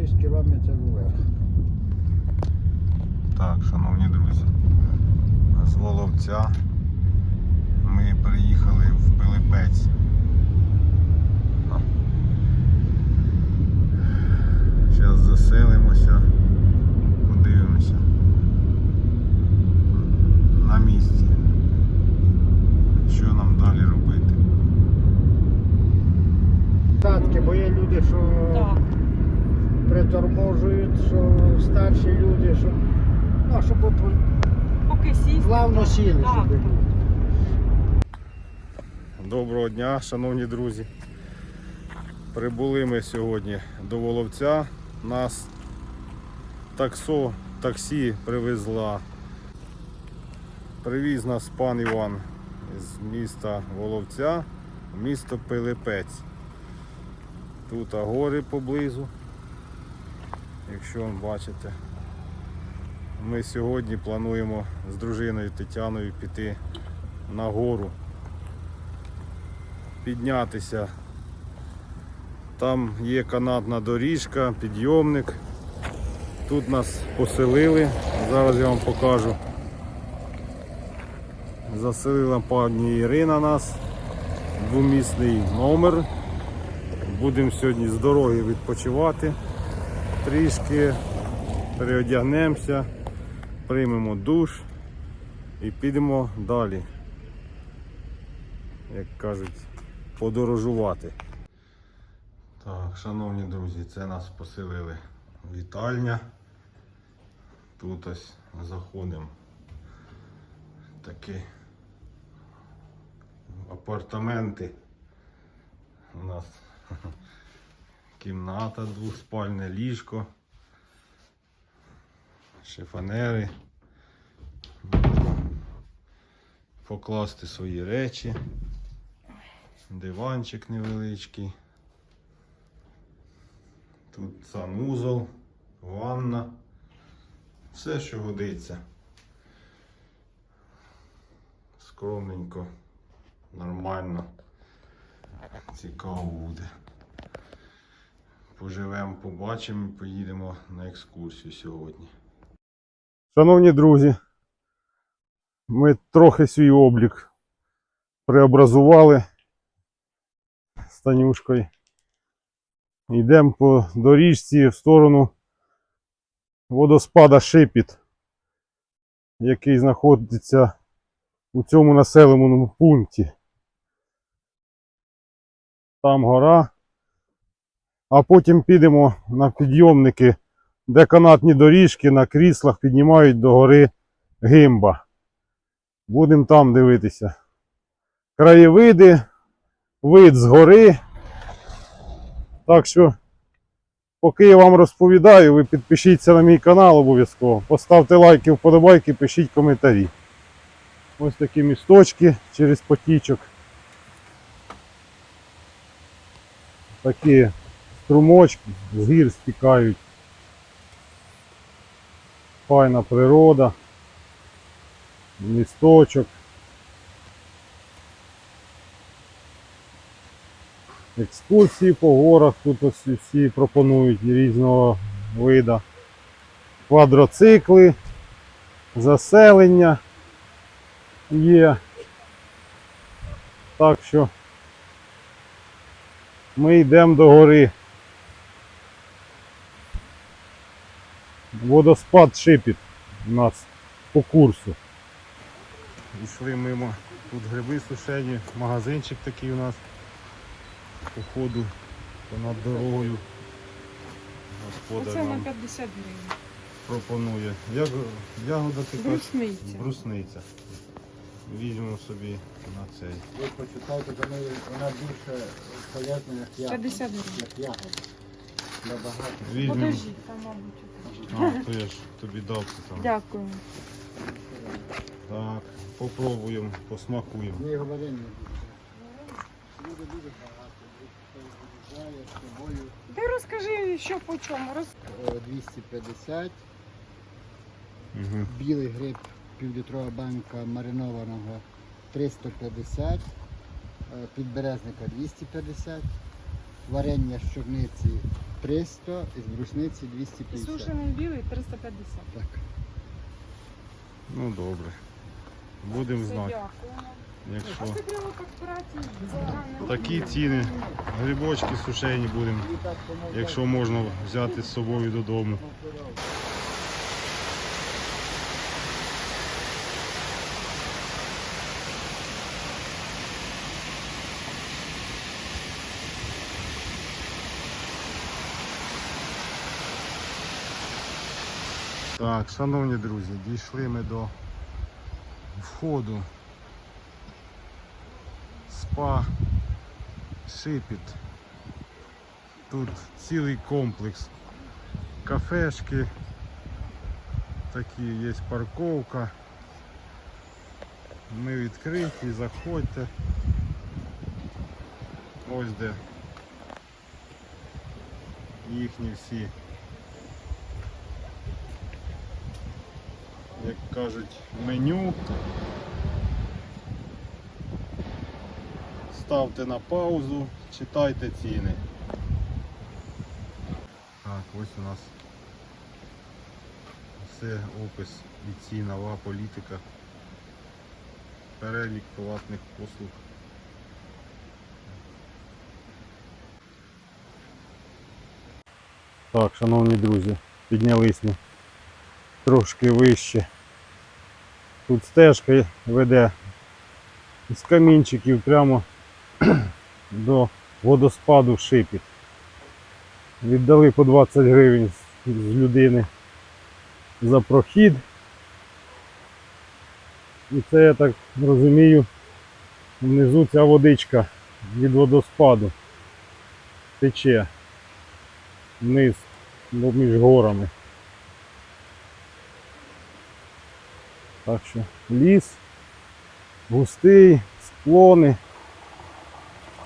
6 кілометрів вверх. Так, шановні друзі, з Воловця ми приїхали в Пилипець. Зараз заселимося, подивимося на місці. Що нам далі робити? Бо є люди, що Так. Приторможують, що старші люди, що ну, щоб Поки сісти. плавно сіли, Так. щоб Доброго дня, шановні друзі. Прибули ми сьогодні до Воловця. Нас таксо, таксі привезла. Привіз нас пан Іван з міста Воловця в місто Пилипець. Тут а, гори поблизу. Якщо бачите. Ми сьогодні плануємо з дружиною Тетяною піти на гору піднятися. Там є канатна доріжка, підйомник. Тут нас поселили. Зараз я вам покажу. Заселила пані Ірина нас. Двомісний номер. Будемо сьогодні з дороги відпочивати трішки, переодягнемося, приймемо душ і підемо далі як кажуть, подорожувати. Так, шановні друзі, це нас поселили вітальня. Тут ось заходимо. Такі апартаменти. У нас кімната двохспальне ліжко, шифонери. Можна покласти свої речі. Диванчик невеличкий. Тут санузол, ванна. Все, що годиться. Скромненько, нормально. Цікаво буде. Поживемо, побачимо поїдемо на екскурсію сьогодні. Шановні друзі, ми трохи свій облік преобразували з Танюшкою. Йдемо по доріжці в сторону водоспада Шипіт, який знаходиться у цьому населеному пункті. Там гора. А потім підемо на підйомники, де канатні доріжки на кріслах піднімають до гори Гимба. Будемо там дивитися. Краєвиди, вид з гори. Так що, поки я вам розповідаю, ви підпишіться на мій канал обов'язково. Поставте лайки, вподобайки, пишіть коментарі. Ось такі місточки через потічок. Такі струмочки з гір стікають. Файна природа місточок. Екскурсії по горах тут ось всі пропонують різного вида. Квадроцикли, заселення є. Так що ми йдемо до гори. Водоспад шипіт у нас по курсу. Йшли мимо, тут гриби сушені, магазинчик такий у нас по ходу понад дорогою. Господар Оце на нам 50 гривень. пропонує. Як, ягода така Брусниця. брусниця. Візьмемо собі на цей. ви почитайте, то ми- вона більше полезна, як я. 50 гривень. Як ягода. Набагато. Візьмемо. Подожди, там, мабуть. А, то я ж тобі дав це там. Дякую. Так, попробуємо, посмакуємо. Ні, говори не Люди дуже багато. Приїжджає з собою Ти розкажи, що по чому. Роз... е, 250. Угу. Білий гриб, півлітрова банка маринованого 350. е, Підберезника 250. Варення з чорниці 300, і з брусниці 250. сушений білий 350. Так. Ну добре. Будемо знати. Якщо такі ціни, грибочки сушені будемо, якщо можна взяти з собою додому. Так, шановні друзі, дійшли ми до входу спа Шипіт. Тут цілий комплекс кафешки, такі є парковка. Ми відкриті, заходьте. Ось де їхні всі, як кажуть, меню. Ставте на паузу, читайте ціни. Так, ось у нас все опис і цінова політика. Перелік платних послуг. Так, шановні друзі, піднялись ми трошки вище. Тут стежка веде з камінчиків прямо до водоспаду Шипіт. Віддали по 20 гривень з людини за прохід. І це я так розумію, внизу ця водичка від водоспаду тече вниз між горами. Так що ліс густий, склони,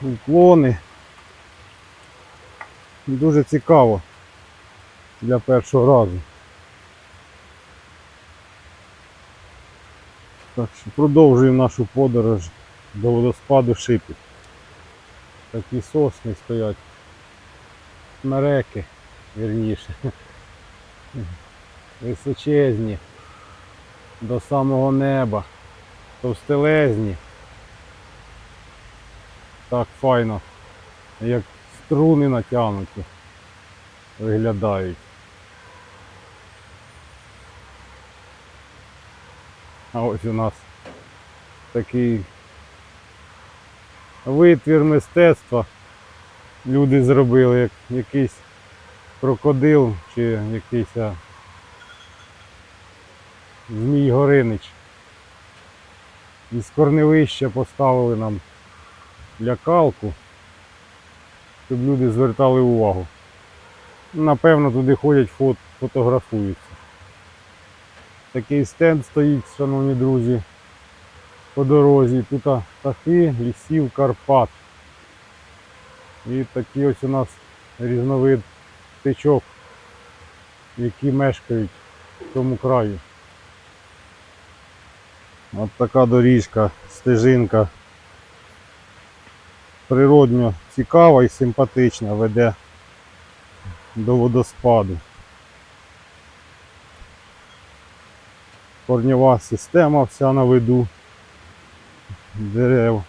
уклони. Дуже цікаво для першого разу. Так що продовжуємо нашу подорож до водоспаду Шипіт. Такі сосни стоять. Смереки, вірніше. Височезні. До самого неба. Товстелезні. Так файно. Як струни натягнуті. Виглядають. А ось у нас такий витвір мистецтва. Люди зробили як якийсь крокодил чи якийсь Змій Горинич. Із корневища поставили нам лякалку, щоб люди звертали увагу. Напевно, туди ходять, фот, фотографуються. Такий стенд стоїть, шановні друзі, по дорозі. Тут птахи, лісів, Карпат. І такий ось у нас різновид птичок, які мешкають в цьому краю. От така доріжка, стежинка. Природньо цікава і симпатична, веде до водоспаду. Корнєва система вся на виду дерев,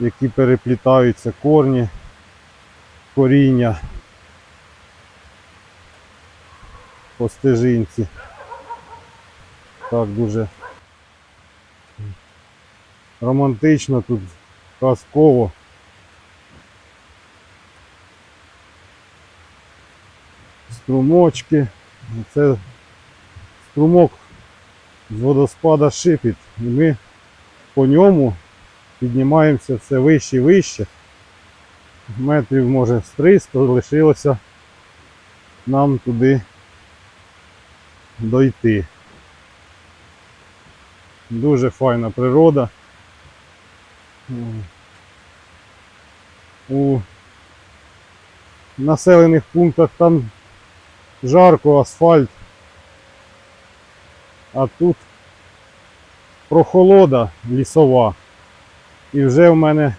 які переплітаються корні, коріння по стежинці. Так дуже романтично тут, казково. Струмочки. Це струмок з водоспада шипіт. І ми по ньому піднімаємося все вище і вище. Метрів може з 300 лишилося нам туди дойти. Дуже файна природа. У населених пунктах там жарко, асфальт. А тут прохолода лісова. І вже в мене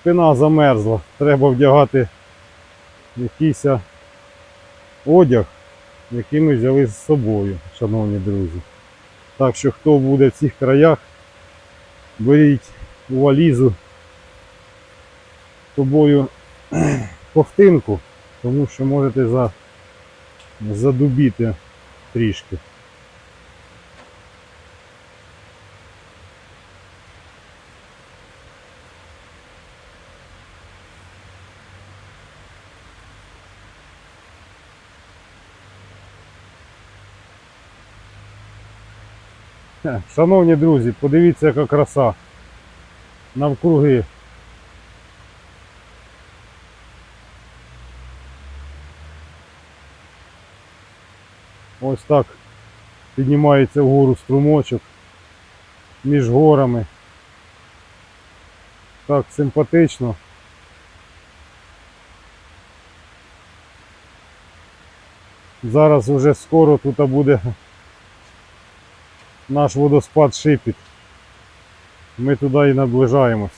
спина замерзла. Треба вдягати якийсь одяг, який ми взяли з собою, шановні друзі. Так що хто буде в цих краях, беріть у валізу з собою ковтинку, тому що можете за, задубіти трішки. Шановні друзі, подивіться, яка краса навкруги. Ось так піднімається вгору струмочок між горами. Так симпатично. Зараз вже скоро тут буде наш водоспад шипіт. Ми туди і наближаємось.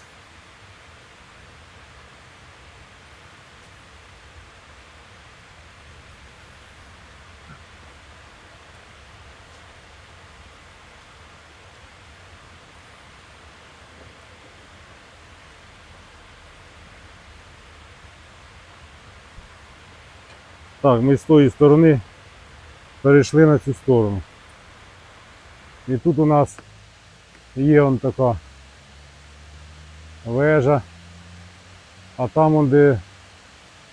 Так, ми з тої сторони перейшли на цю сторону. І тут у нас є он така вежа, а там, де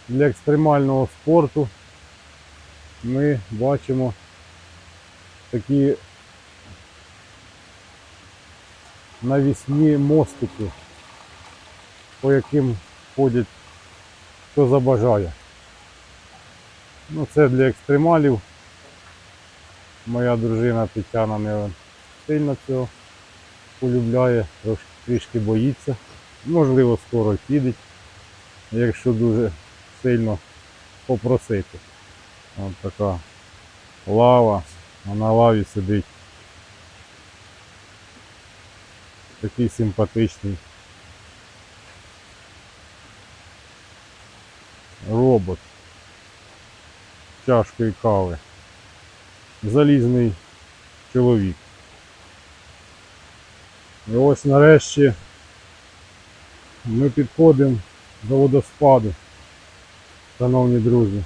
для екстремального спорту, ми бачимо такі навісні мостики, по яким ходять хто забажає. Ну, це для екстремалів. Моя дружина Тетяна не сильно цього полюбляє, трішки боїться. Можливо, скоро підеть, якщо дуже сильно попросити. Ось така лава, а на лаві сидить. Такий симпатичний робот чашкою кави. Залізний чоловік. І ось нарешті ми підходимо до водоспаду, шановні друзі.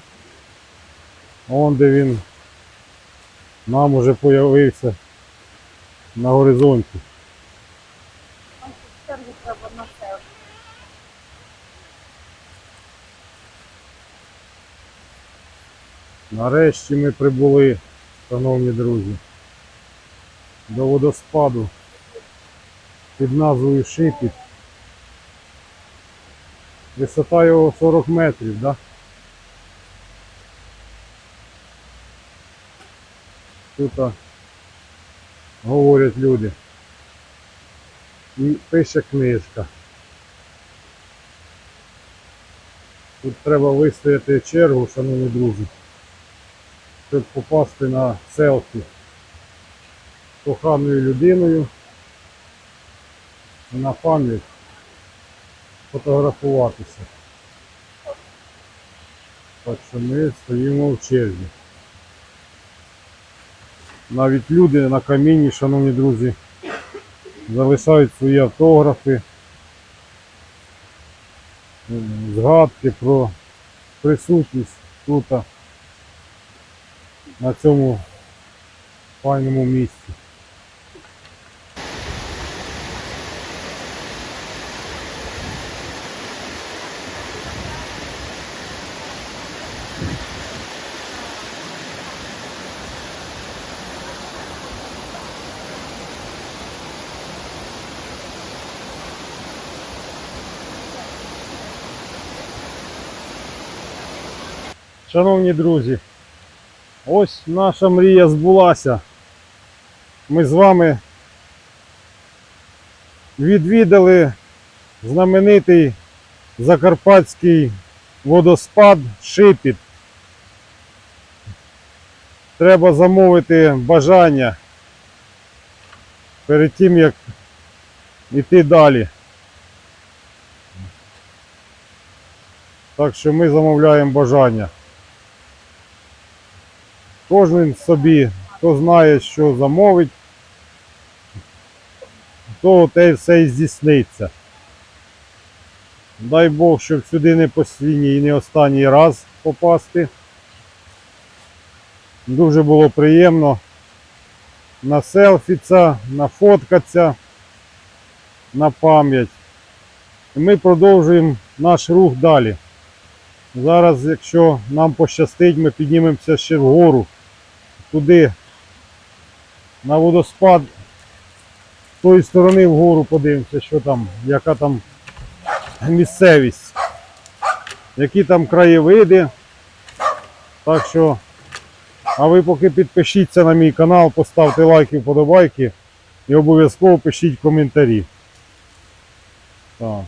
Он де він нам уже появився на горизонті. Нарешті ми прибули, шановні друзі, до водоспаду під назвою Шипіт. Висота його 40 метрів, да? Тут говорять люди. І пише книжка. Тут треба вистояти чергу, шановні друзі щоб попасти на селфі з коханою людиною на пам'ять фотографуватися. Так що ми стоїмо в черзі. Навіть люди на каміні, шановні друзі, залишають свої автографи, згадки про присутність тут на цьому файному місці. Шановні друзі, ось наша мрія збулася. Ми з вами відвідали знаменитий закарпатський водоспад Шипіт. Треба замовити бажання перед тим, як йти далі. Так що ми замовляємо бажання. Кожен собі, хто знає, що замовить, то те все і здійсниться. Дай Бог, щоб сюди не постійні і не останній раз попасти. Дуже було приємно населфіться, нафоткатися на пам'ять. Ми продовжуємо наш рух далі. Зараз, якщо нам пощастить, ми піднімемося ще вгору, туди, на водоспад, з тої сторони вгору подивимося, що там, яка там місцевість, які там краєвиди. Так що, а ви поки підпишіться на мій канал, поставте лайки, вподобайки і обов'язково пишіть коментарі. Так,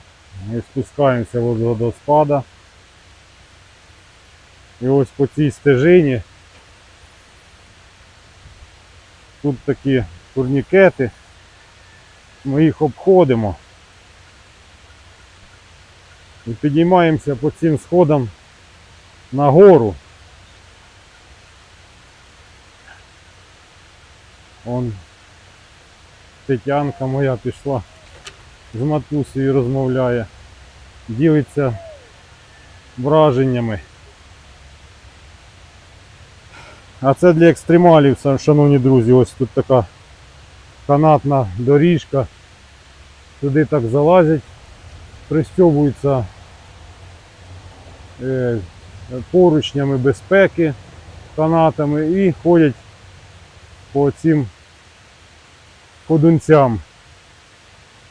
ми спускаємося з водоспада. І ось по цій стежині. Тут такі турнікети. Ми їх обходимо. І підіймаємося по цим сходам на гору. Он Тетянка моя пішла з матусею розмовляє, ділиться враженнями. А це для екстремалів, шановні друзі, ось тут така канатна доріжка. Туди так залазять, пристьобуються е, поручнями безпеки, канатами і ходять по цим ходунцям.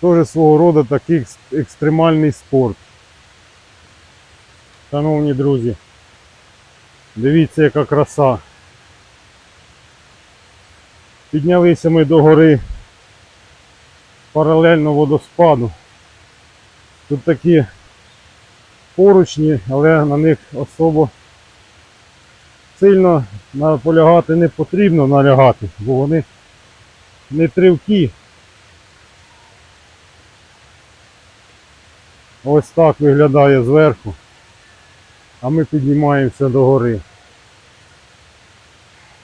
Теж свого роду такий екстремальний спорт. Шановні друзі, дивіться, яка краса. Піднялися ми до гори паралельно водоспаду. Тут такі поручні, але на них особо сильно наполягати не потрібно налягати, бо вони не тривкі. Ось так виглядає зверху. А ми піднімаємося до гори.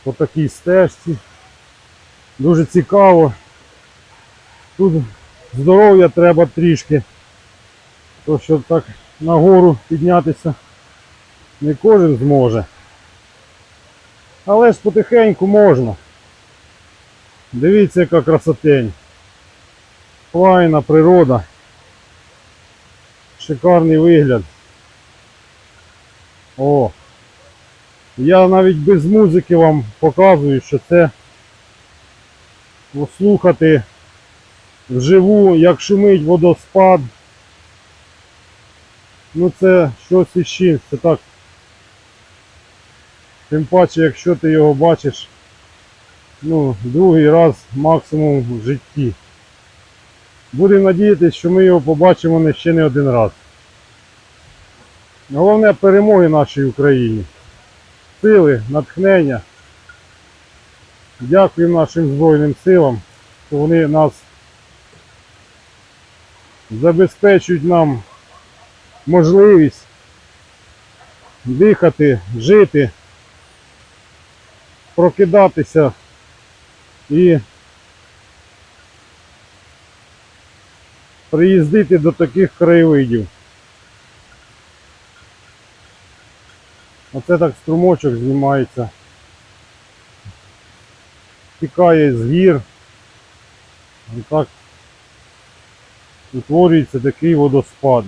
По такій стежці. Дуже цікаво. Тут здоров'я треба трішки. То що так нагору піднятися не кожен зможе. Але ж потихеньку можна. Дивіться, яка красотень. Файна природа. Шикарний вигляд. О! Я навіть без музики вам показую, що це послухати вживу, як шумить водоспад. Ну це щось із чим. Це так. Тим паче, якщо ти його бачиш ну, другий раз максимум в житті. Будемо надіятися, що ми його побачимо ще не один раз. Головне перемоги нашій Україні. Сили, натхнення. Дякуємо нашим Збройним силам, що вони нас забезпечують нам можливість дихати, жити, прокидатися і приїздити до таких краєвидів. Оце так струмочок знімається. Тікає з гір. І так утворюється такий водоспад.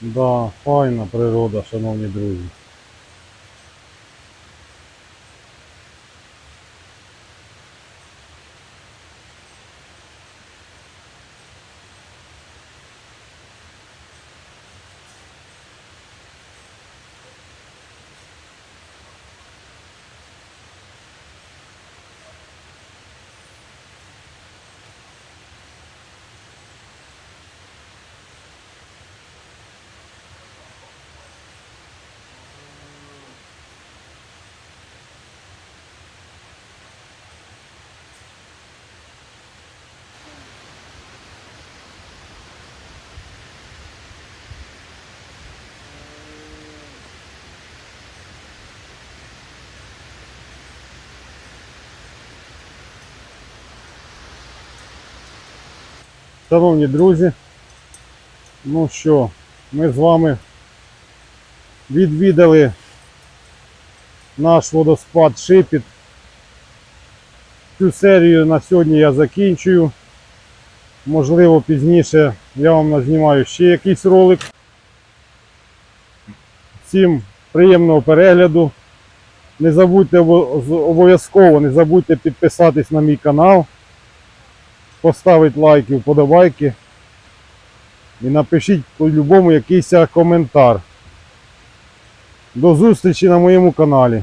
Да, файна природа, шановні друзі. Шановні друзі, ну що, ми з вами відвідали наш водоспад Шипіт. Цю серію на сьогодні я закінчую. Можливо, пізніше я вам назнімаю ще якийсь ролик. Всім приємного перегляду. Не забудьте обов'язково, не забудьте підписатись на мій канал, поставити лайки, вподобайки і напишіть по-любому якийсь коментар. До зустрічі на моєму каналі.